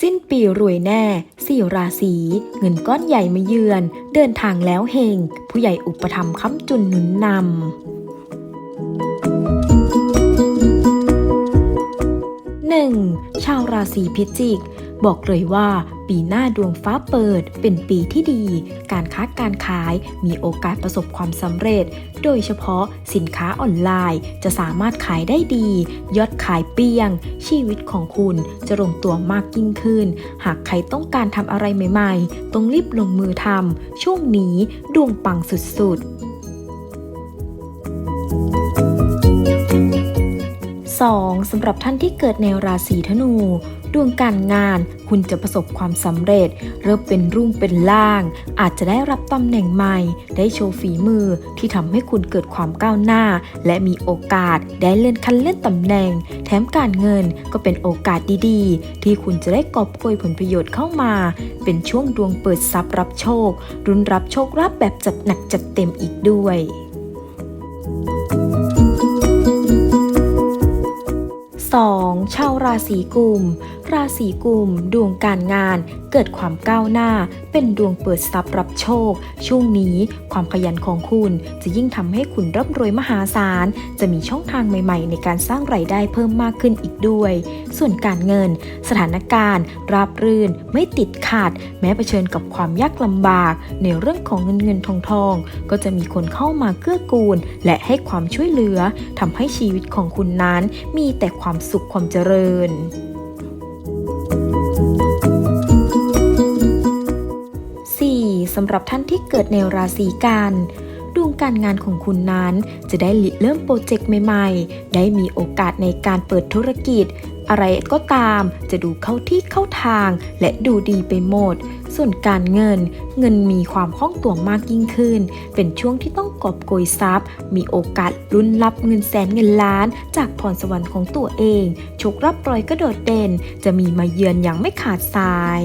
สิ้นปีรวยแน่สี่ราศีเงินก้อนใหญ่มาเยือน เดินทางแล้วเฮง ผู้ใหญ่อุปธรรมค้ำจุนหนุนนำหนึ่งชาวราศีพิจิก บอกเลยว่า ปีหน้าดวงฟ้าเปิด เป็นปีที่ดี การค้าการขายมีโอกาสประสบความสำเร็จ โดยเฉพาะสินค้าออนไลน์ จะสามารถขายได้ดี ยอดขายเปียง ชีวิตของคุณจะลงตัวมากยิ่งขึ้น หากใครต้องการทำอะไรใหม่ ๆ ต้องรีบลงมือทำช่วงนี้ดวงปังสุดๆ 2. สำหรับท่านที่เกิดในราศีธนู ดวงการงาน คุณจะประสบความสำเร็จ เริ่มเป็นรุ่งเป็นล่าง อาจจะได้รับตำแหน่งใหม่ ได้โชว์ฝีมือที่ทำให้คุณเกิดความก้าวหน้า และมีโอกาสได้เลื่อนขั้นเลื่อนตำแหน่ง แถมการเงินก็เป็นโอกาสดีๆ ที่คุณจะได้กอบโกยผลประโยชน์เข้ามา เป็นช่วงดวงเปิดทรัพย์รับโชค รุนรับโชครับแบบจัดหนักจัดเต็มอีกด้วย 2. ชาวราศีกุม ราศีกุม ดวงการงาน เกิดความก้าวหน้า เป็นดวงเปิดทรัพย์รับโชค ช่วงนี้ความขยันของคุณจะยิ่งทำให้คุณร่ำรวยมหาศาล จะมีช่องทางใหม่ๆ ในการสร้างไรายได้เพิ่มมากขึ้นอีกด้วย ส่วนการเงิน สถานการณ์ ราบรื่น ไม่ติดขัด แม้เผชิญกับความยากลำบาก ในเรื่องของเงินเงินทองทองก็จะมีคนเข้ามาเกื้อกูล และให้ความช่วยเหลือทำให้ชีวิตของคุณนั้นมีแต่ความสุขความเจริญ สำหรับท่านที่เกิดในราศีกันดวงการงานของคุณนั้นจะได้ริเริ่มโปรเจกต์ใหม่ๆ ได้มีโอกาสในการเปิดธุรกิจ อะไรก็ตามจะดูเข้าที่เข้าทางและดูดีไปหมด ส่วนการเงิน เงินมีความคล่องตัวมากยิ่งขึ้น เป็นช่วงที่ต้องกอบโกยทรัพย์ มีโอกาสลุ้นรับเงินแสนเงินล้าน จากพรสวรรค์ของตัวเองโชครับรอยก็โดดเด่น จะมีมาเยือนอย่างไม่ขาดสาย